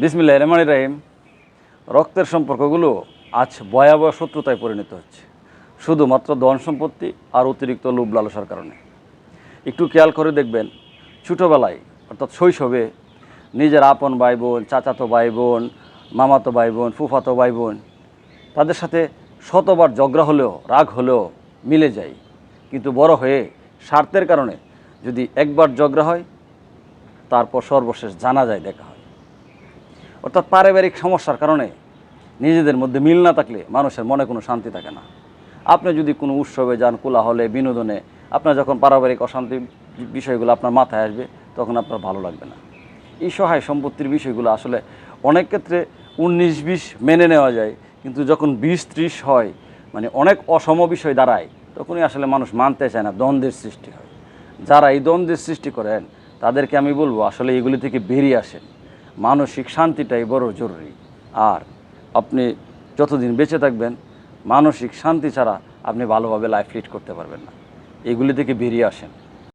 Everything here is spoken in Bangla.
বিসমিল্লাহ রহমান রাহিম। রক্তের সম্পর্কগুলো আজ ভয়াবহ শত্রুতায় পরিণত হচ্ছে। শুধুমাত্র ধন সম্পত্তি আর অতিরিক্ত লোভ লালসার কারণে। একটু খেয়াল করে দেখবেন, ছোটোবেলায়, অর্থাৎ শৈশবে, নিজের আপন ভাই বোন চাচাতো ভাই বোন মামাতো ভাই বোন ফুফাতো ভাই বোন তাদের সাথে শতবার ঝগড়া হলেও, রাগ হলেও মিলে যায়। কিন্তু বড় হয়ে স্বার্থের কারণে যদি একবার ঝগড়া হয়, তারপর সর্বশেষ জানা যায় দেখা অর্থাৎ পারিবারিক সমস্যার কারণে নিজেদের মধ্যে মিল না থাকলে মানুষের মনে কোনো শান্তি থাকে না। আপনি যদি কোনো উৎসবে যান, কোলাহলে, বিনোদনে, আপনার যখন পারিবারিক অশান্তি বিষয়গুলো আপনার মাথায় আসবে, তখন আপনার ভালো লাগবে না। এই সহায় সম্পত্তির বিষয়গুলো আসলে অনেক ক্ষেত্রে উনিশ বিশ মেনে নেওয়া যায়, কিন্তু যখন বিশ ত্রিশ হয় মানে অনেক অসম বিষয় দাঁড়ায়, তখনই আসলে মানুষ মানতে চায় না, দ্বন্দ্বের সৃষ্টি হয়। যারা এই দ্বন্দ্বের সৃষ্টি করেন, তাদেরকে আমি বলব আসলে এগুলি থেকে বেরিয়ে আসেন। মানসিক শান্তিটাই বড় জরুরি। আর আপনি যতদিন বেঁচে থাকবেন, মানসিক শান্তি ছাড়া আপনি ভালোভাবে লাইফ লিড করতে পারবেন না। এগুলি থেকে বেরিয়ে আসেন।